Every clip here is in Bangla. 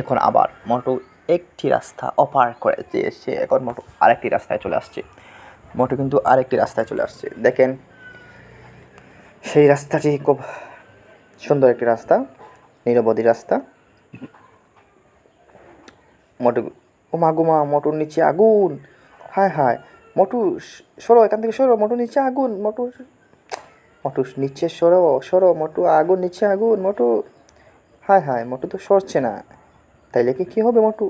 এখন আবার মোটু একটি রাস্তা অপার করে দিয়ে সে এখন মোটু আরেকটি রাস্তায় চলে আসছে। মোটু কিন্তু আরেকটি রাস্তায় চলে আসছে। দেখেন, সেই রাস্তাটি খুব সুন্দর একটি রাস্তা, নিরবধি রাস্তা। মোটু ওমা গুমা, মোটুর নিচে আগুন। হায় হায়, মোটু সরো, এখান থেকে সরো মোটু নিচে আগুন, মোটু মোটু নিচে সরো সরো, মোটু আগুন, নিচে আগুন, মোটু। হায় হায়, মোটু তো সরছে না। তাইলে কি, কী হবে মোটু?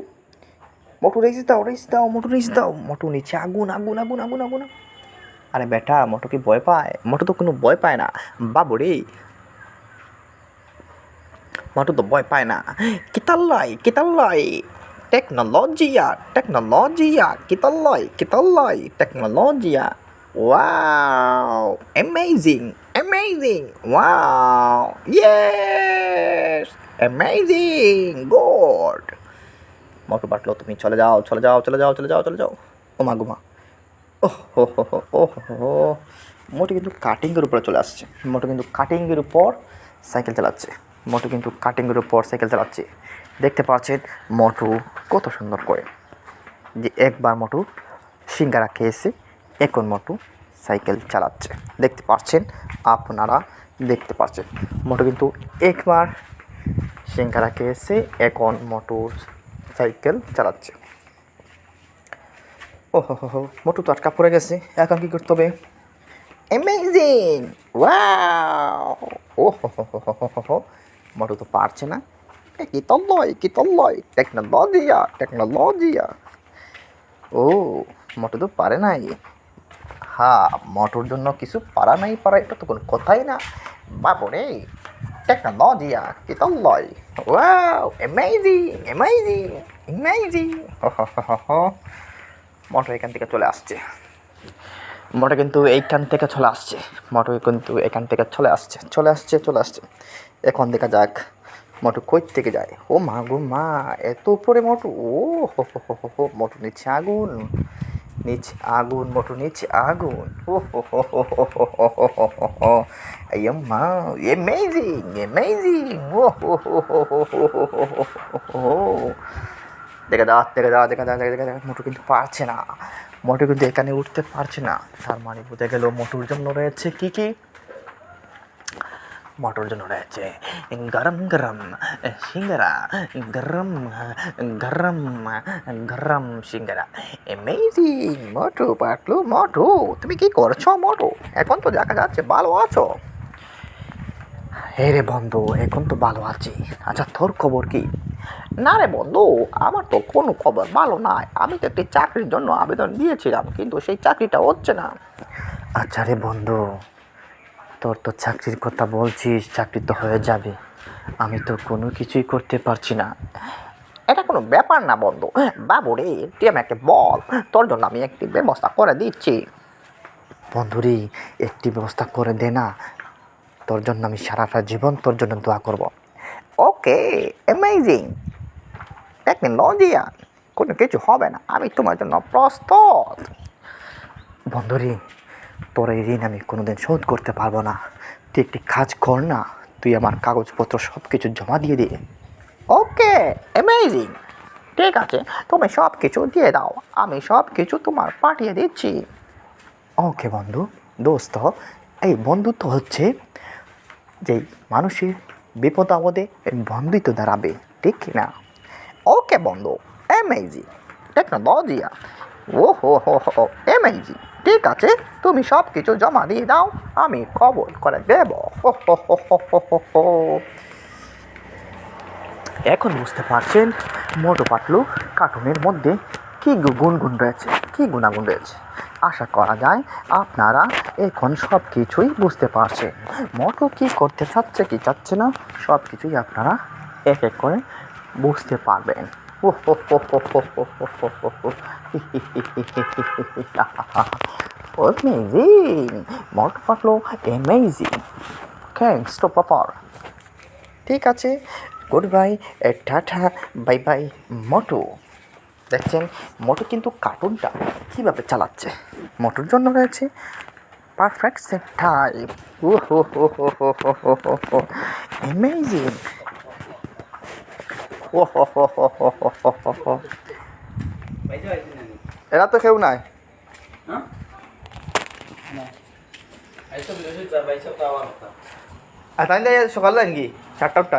মোটু রেস দাও রেস দাও, মোটু রেস দাও। মোটু নিচে আগুন আগুন আগুন আগুন আগুন। আরে বেটা, মোটু কি ভয় পায়? মোটু তো কোনো ভয় পায় না। বাবু রে মোটু তো ভয় পায় না। কিতাল্লাই কিতাল্লাই টেকনোলজিয়া টেকনোলজিয়া কিতাল্লাই কিতাল্লাই টেকনোলজিয়া wow amazing amazing wow yes amazing god Motu Patlu তুমি চলে যাও চলে যাও চলে যাও চলে যাও চলে যাও। ওমা গুমা ওহ, হো হো হো ও হো মোটু কিন্তু কাটিংয়ের উপরে চলে আসছে। মোটু কিন্তু কাটিংয়ের উপর সাইকেল চালাচ্ছে। মোটু কিন্তু কাটিংয়ের উপর সাইকেল চালাচ্ছে। দেখতে পাচ্ছেন মোটু কত সুন্দর করে। যে একবার মোটু সিঙ্গারা খেয়েছে, এখন মোটু সাইকেল চালাচ্ছে। দেখতে পাচ্ছেন আপনারা, দেখতে পাচ্ছেন। মোটু কিন্তু একবার সিঙ্গারা খেয়েছে এখন মোটর সাইকেল চালাচ্ছে ও হো হো মোটু তো আটকা পড়ে গেছে, এখন কী করতে হবে? অ্যামেজিং ওয়াও ও হো হো হো হো হো তো পারছে না। কি তল্লয় কি তল্লয় টেকনোলজিয়া টেকনোলজিয়া ও মোটু তো পারে নাই। হ্যাঁ মোটুর জন্য কিছু পারা নাই, পারা এটা তো কোনো কথাই না। বাবরে টেকনোলজিয়া কি তল্লয়। হো হো হো হো মোটর এখান থেকে চলে আসছে। মোটর কিন্তু এইখান থেকে চলে আসছে। মোটর কিন্তু এখান থেকে চলে আসছে চলে আসছে চলে আসছে। এখন দেখা যাক মোটর কই থেকে যায়? ও মা গো মা, এত উপরে মোটর ও, হো হো হো হো মোটর নিচে আগুন। নিচ আগুন, মোটু নিচ আগুন। ও মা এমেজিং এমেজিং ও দেখে দা দেখে দা দেখে দা দেখে দেখে মোটু কিন্তু পারছে না। মোটু কিন্তু এখানে উঠতে পারছে না। তার মানে বুঝে গেল মোটুর জন্য রয়েছে কী কী? মোটর জন্য রয়েছে গরম গরম সিঙ্গারা গরম গরম গরম সিঙ্গারা অ্যামেজিং মোটু পাটলু মোটু তুমি কি করছ মোটু এখন তো দেখা যাচ্ছে ভালো আছো। হে রে বন্ধু, এখন তো ভালো আছি। আচ্ছা তোর খবর কি? না রে বন্ধু, আমার তো কোনো খবর ভালো নাই। আমি তো একটি চাকরির জন্য আবেদন দিয়েছিলাম, কিন্তু সেই চাকরিটা হচ্ছে না। আচ্ছা রে বন্ধু তোর তো চাকরির কথা বলছিস চাকরি তো হয়ে যাবে। আমি তো কোনো কিছুই করতে পারছি না। এটা কোনো ব্যাপার না বন্ধু। বাবু রে তুই আমাকে বল তোর জন্য আমি একটি ব্যবস্থা করে দিচ্ছি। বন্ধুরে একটি ব্যবস্থা করে দে না। তোর জন্য আমি সারাটা জীবন তোর জন্য দোয়া করব। ওকে অ্যামেজিং টেকনোলজিয়া কোনো কিছু হবে না। আমি তোমার জন্য প্রস্তুত। বন্ধুরে তোর এই ঋণ আমি কোনোদিন শোধ করতে পারব না। তুই একটি কাজ কর না, তুই আমার কাগজপত্র সব কিছু জমা দিয়ে দিয়ে ওকে অ্যামেজিং ঠিক আছে, তুমি সব কিছু দিয়ে দাও, আমি সব কিছু তোমার পাঠিয়ে দিচ্ছি। ওকে বন্ধু, দোস্ত, এই বন্ধুত্ব হচ্ছে যে মানুষের বিপদ আপদে বন্ধুত্ব দাঁড়াবে, ঠিক না? ওকে বন্ধু অ্যামেজিং টেকনোলজিয়া ও হো হো হো অ্যামেজিং ঠিক আছে, তুমি সব কিছু জমা দিয়ে দাও, আমি কবল করে দেব। এখন বুঝতে পারছেন, মোটু পাতলু কার্টুনের মধ্যে কী গুণগুণ রয়েছে, কী গুণাগুণ রয়েছে। আশা করা যায় আপনারা এখন সব কিছুই বুঝতে পারছেন। মোটু কী করতে চাচ্ছে, কি চাচ্ছে না সব কিছুই আপনারা এক এক করে বুঝতে পারবেন। Amazing Motu Patlu amazing thanks two পাপার ঠিক আছে। Good bye tata bye bye Motu দেখছেন মটু কিন্তু কার্টুনটা কীভাবে চালাচ্ছে? মটুর জন্য রয়েছে পারফেক্ট সেট টাইম ও হো হো হো হো হো হো অ্যামেজিং এরা তো কেউ নাই। আচ্ছা সকাল লাইন কি চারটা